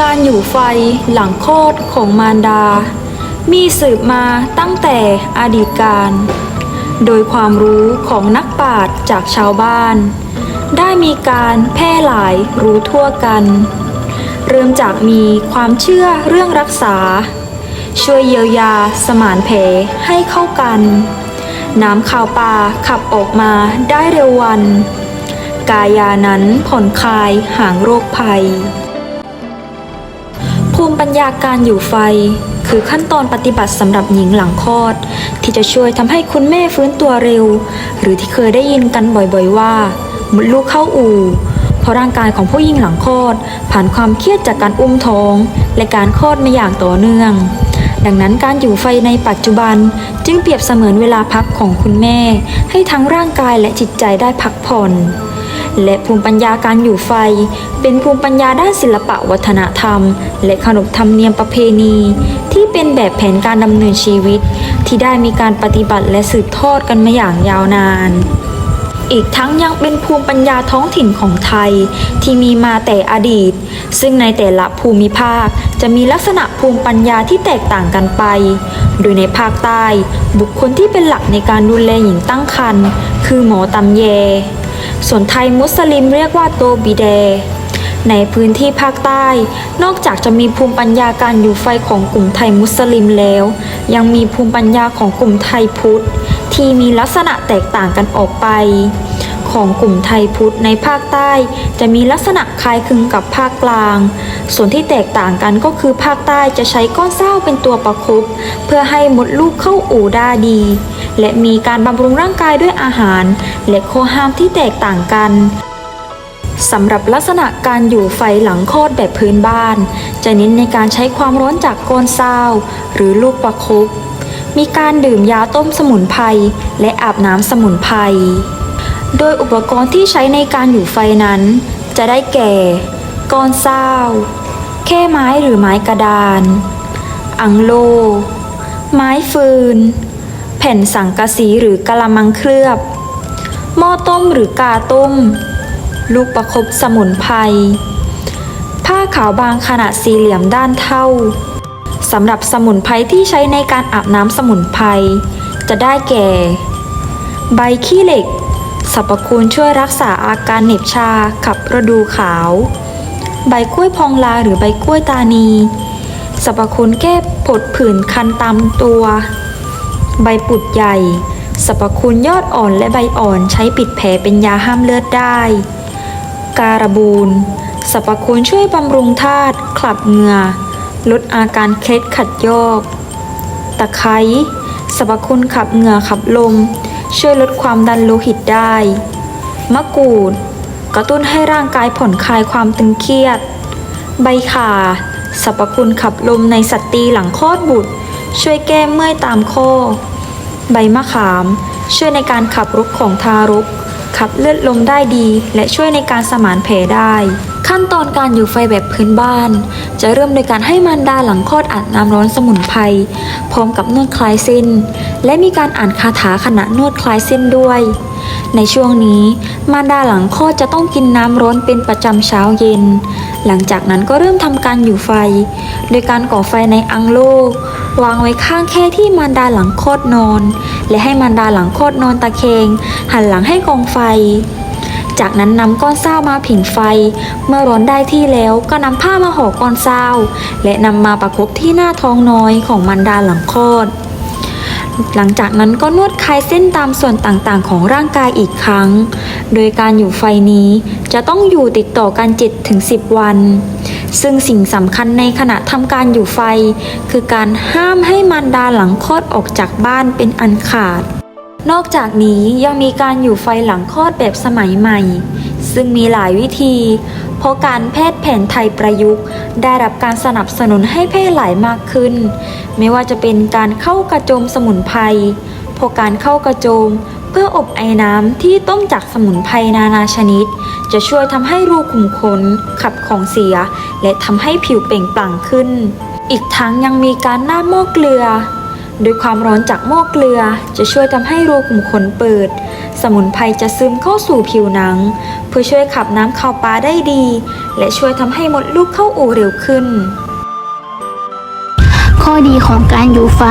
การอยู่ไฟหลังโคตรของมารดา มีสืบมาตั้งแต่อดีตการ โดยความรู้ของนักปราชญ์จากชาวบ้าน ได้มีการแพร่หลายรู้ทั่วกัน เริ่มจากมีความเชื่อเรื่องรักษา ช่วยเยียวยาสมานแผลให้เข้ากัน น้ำข่าวปลาขับออกมาได้เร็ววัน กายานั้นผ่อนคลายห่างโรคภัย ภูมิปัญญาการอยู่ไฟ คือขั้นตอนปฏิบัติสำหรับหญิงหลังคลอด ที่จะช่วยทำให้คุณแม่ฟื้นตัวเร็ว หรือที่เคยได้ยินกันบ่อยๆว่า มดลูกเข้าอู่เพราะร่างกายของผู้หญิงหลังคลอด ผ่านความเครียดจากการอุ้มท้อง และการคลอดมาอย่างต่อเนื่อง ดังนั้นการอยู่ไฟในปัจจุบันจึงเปรียบเสมือนเวลาพักของคุณแม่ ให้ทั้งร่างกายและจิตใจได้พักผ่อน และภูมิปัญญาการอยู่ไฟ เป็นภูมิปัญญาด้านศิลปะวัฒนธรรม และขนบธรรมเนียมประเพณี ที่เป็นแบบแผนการดำเนินชีวิต ที่ได้มีการปฏิบัติและสืบทอดกันมาอย่างยาวนาน อีกทั้งยังเป็นภูมิปัญญาท้องถิ่นของไทย ที่มีมาแต่อดีต ซึ่งในแต่ละภูมิภาคจะมีลักษณะภูมิปัญญาที่แตกต่างกันไป โดยในภาคใต้ บุคคลที่เป็นหลักในการดูแลหญิงตั้งครรภ์คือหมอตำแย ส่วนไทยมุสลิมเรียกว่าโตบิเด ในพื้นที่ภาคใต้ นอกจากจะมีภูมิปัญญาการอยู่ไฟของกลุ่มไทยมุสลิมแล้ว ยังมีภูมิปัญญาของกลุ่มไทยพุทธ ที่มีลักษณะแตกต่างกันออกไป ของกลุ่มไทยพุทธในภาคใต้ จะมีลักษณะคล้ายคลึงกับภาคกลาง ส่วนที่แตกต่างกันก็คือภาคใต้จะใช้ก้อนเศร้าเป็นตัวประคบเพื่อให้มดลูกเข้าอู่ได้ดี และมีการบำรุงร่างกายด้วยอาหาร และข้อห้ามที่แตกต่างกันสำหรับลักษณะการอยู่ไฟหลังโคดแบบพื้นบ้าน จะเน้นในการใช้ความร้อนจากกอนเศร้าหรือลูกประคบมีการดื่มยาต้มสมุนไพรและอาบน้ำสมุนไพร โดยอุปกรณ์ที่ใช้ในการอยู่ไฟนั้น จะได้แก่ กอนเศร้าแค่ไม้หรือไม้กระดาน อังโล ไม้ฟืน แผ่นสังกะสีหรือกะละมังเคลือบ หม้อต้มหรือกาต้ม ลูกประคบสมุนไพร ผ้าขาวบางขนาดสี่เหลี่ยมด้านเท่าสำหรับสมุนไพรที่ใช้ในการอาบน้ำสมุนไพรจะได้แก่ ใบขี้เหล็กสรรพคุณช่วยรักษาอาการเหน็บชาขับระดูขาว ใบกล้วยพองลาหรือใบกล้วยตานีสรรพคุณแก้ผดผื่นคันตามตัว ใบปุดใหญ่สรรพคุณยอดอ่อนและใบอ่อนใช้ปิดแผลเป็นยาห้ามเลือดได้ การบูนสรรพคุณช่วยบำรุงธาตุขับเหงื่อลดอาการเคล็ดขัดยอก ตะไคร้สรรพคุณขับเหงื่อขับลม ช่วยลดความดันโลหิตได้ มะกรูด กระตุ้นให้ร่างกายผ่อนคลายความตึงเครียด ใบข่าสรรพคุณขับลมในสตรีหลังคลอดบุตร ช่วยแก้เมื่อยตามข้อ ใบมะขาม ช่วยในการขับรุกของทารก ขับเลือดลมได้ดี และช่วยในการสมานแผลได้ ขั้นตอนการอยู่ไฟแบบพื้นบ้าน จะเริ่มโดยการให้มารดาหลังคลอดอาบน้ำร้อนสมุนไพรพร้อมกับนวดคลายเส้น และมีการอ่านคาถาขณะนวดคลายเส้นด้วย ในช่วงนี้ มารดาหลังคลอดจะต้องกินน้ำร้อนเป็นประจำเช้าเย็น หลังจากนั้นก็เริ่มทำการอยู่ไฟ โดยการก่อไฟในอังโลวางไว้ข้างแค่ที่มารดาหลังคลอดนอน และให้มารดาหลังคลอดนอนตะแคงหันหลังให้กองไฟ จากนั้นนำก้อนเศร้ามาผิงไฟ เมื่อร้อนได้ที่แล้วก็นำผ้ามาห่อก้อนเศร้าและนำมาประคบที่หน้าท้องน้อยของมารดาหลังคลอด หลังจากนั้นก็นวดคลายเส้นตามส่วนต่างๆ ของร่างกายอีกครั้ง โดยการอยู่ไฟนี้จะต้องอยู่ติดต่อกัน7-10 วัน ซึ่งสิ่งสำคัญในขณะทำการอยู่ไฟ คือการห้ามให้มารดาหลังคลอดออกจากบ้านเป็นอันขาด นอกจากนี้ยังมีการอยู่ไฟหลังคลอดแบบสมัยใหม่ ซึ่งมีหลายวิธี เพราะการแพทย์แผนไทยประยุกต์ ได้รับการสนับสนุนให้แพร่หลายมากขึ้น ไม่ว่าจะเป็นการเข้ากระโจมสมุนไพรเพราะการเข้ากระโจมเพื่ออบไอ้น้ำที่ต้มจากสมุนไพรนานาชนิด จะช่วยทำให้รูขุมขนขับของเสีย และทำให้ผิวเปล่งปลั่งขึ้น อีกทั้งยังมีการหน้าหม้อเกลือ โดยความร้อนจากหม้อเกลือจะช่วยทำให้รูขุมขนเปิด สมุนไพรจะซึมเข้าสู่ผิวหนัง เพื่อช่วยขับน้ำเข้าปลาได้ดี และช่วยทำให้มดลูกเข้าอู่เร็วขึ้น ข้อดีของการอยู่ไฟ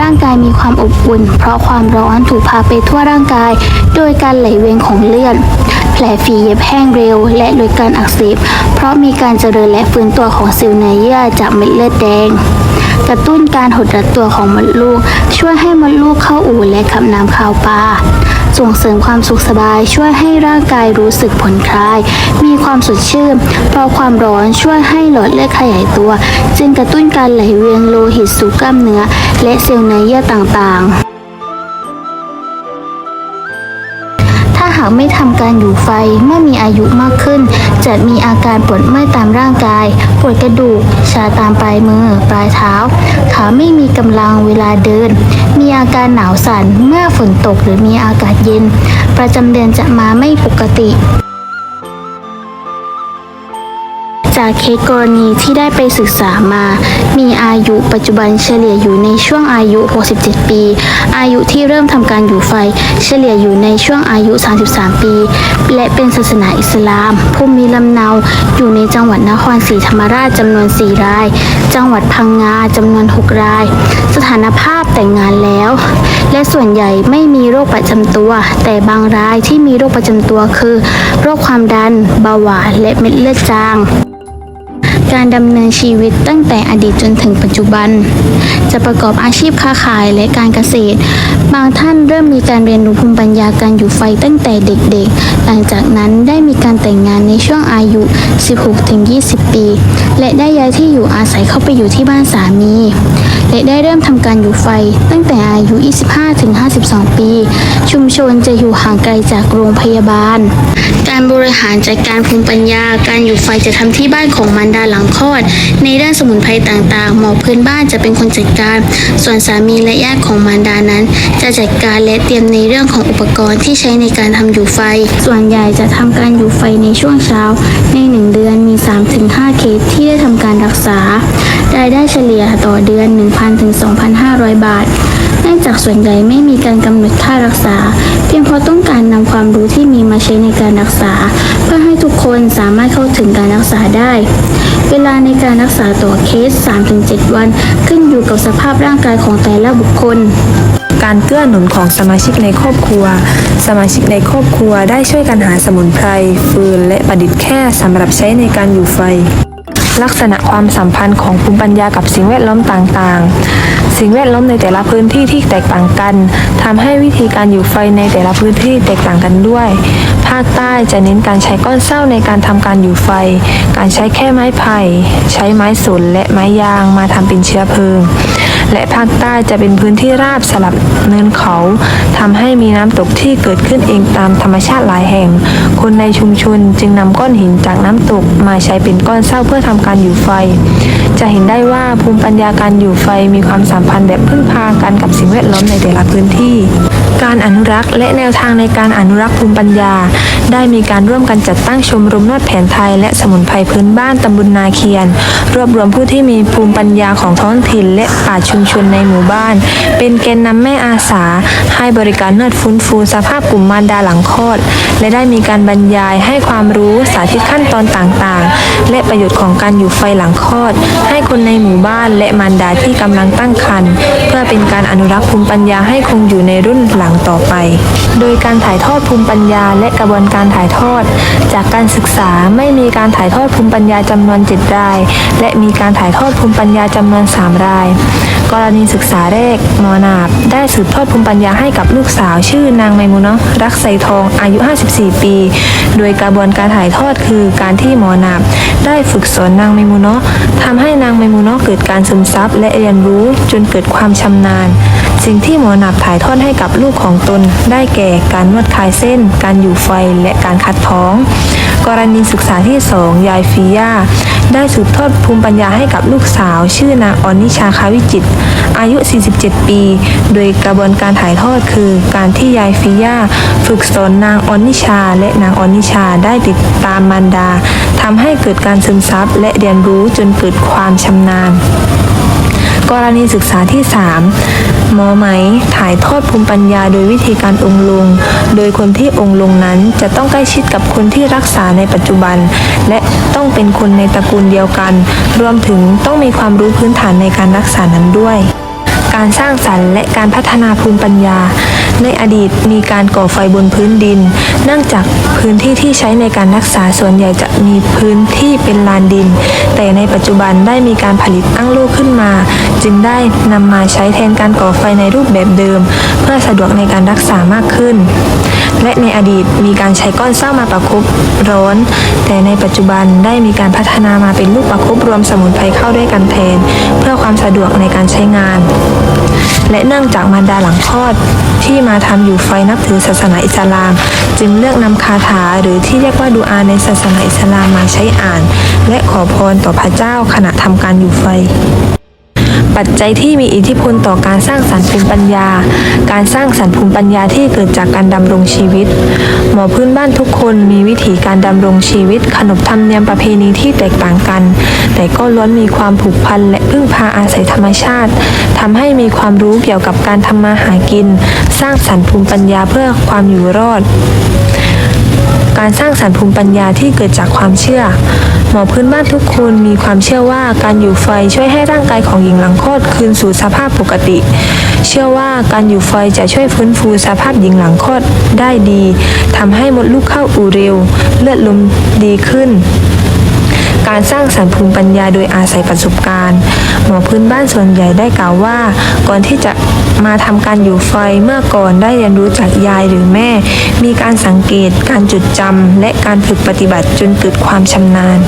ร่างกายมีความอบอุ่น เพราะความร้อนถูกพาไปทั่วร่างกาย โดยการไหลเวียนของเลือดแผลฝีเย็บแห้งเร็ว และลดการอักเสบเพราะมีการเจริญและฟื้นตัวของเซลล์เนื้อเยื่อจากเม็ดเลือดแดงกระตุ้นการหดรัดตัวของมดลูก ช่วยให้มดลูกเข้าอู่และขับน้ำข่าวปลา ส่งเสริมความสุขสบายช่วยให้ร่างกายรู้สึกผ่อนคลาย มีความสดชื่นเพราะความร้อนช่วยให้หลอดเลือดขยายตัว จึงกระตุ้นการไหลเวียนโลหิตสู่กล้ามเนื้อ และเซลล์เนื้อเยื่อต่างๆาหากไม่ทำการอยู่ไฟเมื่อมีอายุมากขึ้น จะมีอาการปวดเมื่อยตามร่างกาย ปวดกระดูก ชาตามปลายมือ ปลายเท้า ขาไม่มีกำลังเวลาเดิน มีอาการหนาวสั่นเมื่อฝนตกหรือมีอากาศเย็น ประจำเดือนจะมาไม่ปกติ เคสกรณีที่ได้ไปศึกษามา มีอายุปัจจุบันเฉลี่ยอยู่ในช่วงอายุ 67 ปี อายุที่เริ่มทำการอยู่ไฟ เฉลี่ยอยู่ในช่วงอายุ 33 ปี และเป็นศาสนาอิสลามภูมิลำเนาอยู่ในจังหวัดนครศรีธรรมราชจำนวน 4 ราย จังหวัดพังงาจำนวน 6 ราย สถานภาพแต่งงานแล้ว และส่วนใหญ่ไม่มีโรคประจำตัว แต่บางรายที่มีโรคประจำตัวคือ โรคความดัน เบาหวาน และเม็ดเลือดจาง การดำเนินชีวิตตั้งแต่อดีตจนถึงปัจจุบัน จะประกอบอาชีพค้าขายและการเกษตร บางท่านเริ่มมีการเรียนรู้ภูมิปัญญาการอยู่ไฟตั้งแต่เด็กๆ หลังจากนั้นได้มีการแต่งงานในช่วงอายุ 16-20 ปี และได้ย้ายที่อยู่อาศัยเข้าไปอยู่ที่บ้านสามี และได้เริ่มทำการอยู่ไฟตั้งแต่อายุ 25-52 ปี ชุมชนจะอยู่ห่างไกลจากโรงพยาบาล การบริหารจัดการภูมิปัญญา การอยู่ไฟจะทำที่บ้านของมารดาหลังคลอด ในด้านสมุนไพรต่างๆ หมอพื้นบ้านจะเป็นคนจัดการ ส่วนสามีและญาติของมารดานั้น จะจัดการและเตรียมในเรื่องของอุปกรณ์ที่ใช้ในการทำอยู่ไฟ ส่วนใหญ่จะทำการอยู่ไฟในช่วงเช้า ในหนึ่งเดือนมี 3-5 เคสที่ได้ทำการรักษารายได้เฉลี่ยต่อเดือน 1,000ถึง2,500 บาท เนื่องจากส่วนใหญ่ไม่มีการกำหนดค่ารักษา เพียงเพราะต้องการนำความรู้ที่มีมาใช้ในการรักษา เพื่อให้ทุกคนสามารถเข้าถึงการรักษาได้ เวลาในการรักษาต่อเคส 3-7 วัน ขึ้นอยู่กับสภาพร่างกายของแต่ละบุคคลการเกื้อหนุนของสมาชิกในครอบครัว สมาชิกในครอบครัวได้ช่วยกันหาสมุนไพรฟืนและประดิษฐ์แค่สำหรับใช้ในการอยู่ไฟ ลักษณะความสัมพันธ์ของภูมิปัญญากับสิ่งแวดล้อมต่างๆ สิ่งแวดล้อมในแต่ละพื้นที่ที่แตกต่างกันทำให้วิธีการอยู่ไฟในแต่ละพื้นที่แตกต่างกันด้วย ภาคใต้จะเน้นการใช้ก้อนเศร้าในการทำการอยู่ไฟ การใช้แค่ไม้ไผ่ ใช้ไม้สนและไม้ยางมาทำเป็นเชื้อเพลิง และภาคใต้จะเป็นพื้นที่ราบสลับเนินเขาทำให้มีน้ำตกที่เกิดขึ้นเองตามธรรมชาติหลายแห่ง คนในชุมชนจึงนำก้อนหินจากน้ำตกมาใช้เป็นก้อนเศร้าเพื่อทำการอยู่ไฟ จะเห็นได้ว่าภูมิปัญญาการอยู่ไฟมีความสัมพันธ์แบบพึ่งพากันกับสิ่งแวดล้อมในแต่ละพื้นที่ การอนุรักษ์และแนวทางในการอนุรักษ์ภูมิปัญญา ได้มีการร่วมกันจัดตั้งชมรมนวดแผนไทย และสมุนไพรพื้นบ้านตำบลนาเคียน รวบรวมผู้ที่มีภูมิปัญญาของท้องถิ่น และป่าชุมชนในหมู่บ้าน เป็นแกนนำแม่อาสา ให้บริการนวดฟื้นฟูสภาพกลุ่มมารดาหลังคลอด และได้มีการบรรยายให้ความรู้สาธิตขั้นตอนต่างๆ และประโยชน์ของการอยู่ไฟหลังคลอด ให้คนในหมู่บ้านและมารดาที่กำลังตั้งครรภ์เพื่อเป็นการอนุรักษ์ภูมิปัญญาให้คงอยู่ในรุ่นหลังต่อไป โดยการถ่ายทอดภูมิปัญญา และกระบวนการถ่ายทอด จากการศึกษาไม่มีการถ่ายทอดภูมิปัญญาจำนวน7ราย และมีการถ่ายทอดภูมิปัญญาจำนวน 3 ราย กรณีศึกษาแรกมอนาบได้สืบทอดภูมิปัญญาให้กับลูกสาวชื่อนางไมมุเนาะรักใสทองอายุ 54 ปี โดยกระบวนการถ่ายทอดคือการที่หมอนาบได้ฝึกสอนนางไมมุเนาะทำให้นางไมมุเนาะเกิดการซึมซับและเรียนรู้จนเกิดความชำนาญสิ่งที่หมอหนาบถ่ายทอดให้กับลูกของตน ได้แก่การนวดคลายเส้น การอยู่ไฟและการคัดท้อง กรณีศึกษาที่ 2 ยายฟิยาได้สืบทอดภูมิปัญญาให้กับลูกสาว ชื่อนางออนิชาคาวิจิต อายุ 47 ปี โดยกระบวนการถ่ายทอดคือการที่ยายฟิยาฝึกสอนนางออนิชา และนางออนิชาได้ติดตามมารดาทำให้เกิดการซึมซับและเรียนรู้จนเกิดความชำนาญ กรณีศึกษาที่ 3 หมอไหม ถ่ายทอดภูมิปัญญาโดยวิธีการองค์ลง โดยคนที่องค์ลงนั้นจะต้องใกล้ชิดกับคนที่รักษาในปัจจุบัน และต้องเป็นคนในตระกูลเดียวกัน รวมถึงต้องมีความรู้พื้นฐานในการรักษานั้นด้วย การสร้างสรรค์และการพัฒนาภูมิปัญญา ในอดีตมีการก่อไฟบนพื้นดิน เนื่องจากพื้นที่ที่ใช้ในการรักษาส่วนใหญ่จะมีพื้นที่เป็นลานดิน แต่ในปัจจุบันได้มีการผลิตอั้งโล่ขึ้นมา จึงได้นำมาใช้แทนการก่อไฟในรูปแบบเดิม เพื่อสะดวกในการรักษามากขึ้น และในอดีตมีการใช้ก้อนเศร้ามาประคบร้อน แต่ในปัจจุบันได้มีการพัฒนามาเป็นลูกประคบรวมสมุนไพรเข้าด้วยกันแทน เพื่อความสะดวกในการใช้งาน และเนื่องจากมารดาหลังคลอดที่มาทำอยู่ไฟนับถือศาสนาอิสลาม จึงเลือกนำคาถาหรือที่เรียกว่าดูอาในศาสนาอิสลามมาใช้อ่าน และขอพรต่อพระเจ้าขณะทำการอยู่ไฟ ปัจจัยที่มีอิทธิพลต่อการสร้างสรรค์ภูมิปัญญา การสร้างสรรค์ภูมิปัญญาที่เกิดจากการดำรงชีวิต หมอพื้นบ้านทุกคนมีวิถีการดำรงชีวิต ขนบธรรมเนียมประเพณีที่แตกต่างกัน แต่ก็ล้วนมีความผูกพันและพึ่งพาอาศัยธรรมชาติทำให้มีความรู้เกี่ยวกับการทำมาหากิน สร้างสรรค์ภูมิปัญญาเพื่อความอยู่รอด การสร้างสรรค์ภูมิปัญญาที่เกิดจากความเชื่อ หมอพื้นบ้านทุกคนมีความเชื่อว่าการอยู่ไฟช่วยให้ร่างกายของหญิงหลังคลอดคืนสู่สภาพปกติ เชื่อว่าการอยู่ไฟจะช่วยฟื้นฟูสภาพหญิงหลังคลอดได้ดีทำให้มดลูกเข้าอู่เร็ว เลือดลมดีขึ้น การสร้างสรรค์ภูมิปัญญาโดยอาศัยประสบการณ์ หมอพื้นบ้านส่วนใหญ่ได้กล่าวว่า ก่อนที่จะมาทำการอยู่ไฟเมื่อก่อนได้เรียนรู้จากยายหรือแม่ มีการสังเกต การจดจำและการฝึกปฏิบัติจนเกิดความชำนาญ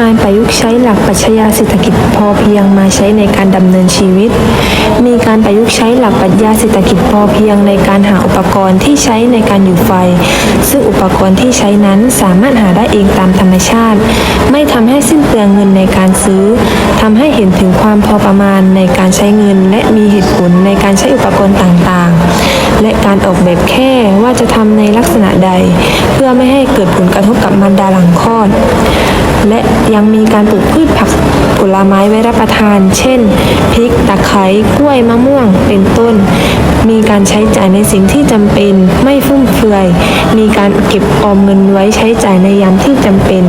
การประยุกต์ใช้หลักปรัชญาเศรษฐกิจพอเพียงมาใช้ในการดำเนินชีวิต มีการประยุกต์ใช้หลักปรัชญาเศรษฐกิจพอเพียงในการหาอุปกรณ์ที่ใช้ในการอยู่ไฟ ซึ่งอุปกรณ์ที่ใช้นั้นสามารถหาได้เองตามธรรมชาติ ไม่ทำให้สิ้นเปลืองเงินในการซื้อทำให้เห็นถึงความพอประมาณในการใช้เงิน และมีเหตุผลในการใช้อุปกรณ์ต่างๆ และการออกแบบแค่ว่าจะทำในลักษณะใด เพื่อไม่ให้เกิดผลกระทบกับมารดาหลังคลอด และยังมีการปลูกพืชผักผลไม้ไว้รับประทาน เช่น พริก ตะไคร้ กล้วย มะม่วง เป็นต้น มีการใช้จ่ายในสิ่งที่จำเป็น ไม่ฟุ่มเฟือย มีการเก็บออมเงินไว้ใช้จ่ายในยามที่จำเป็น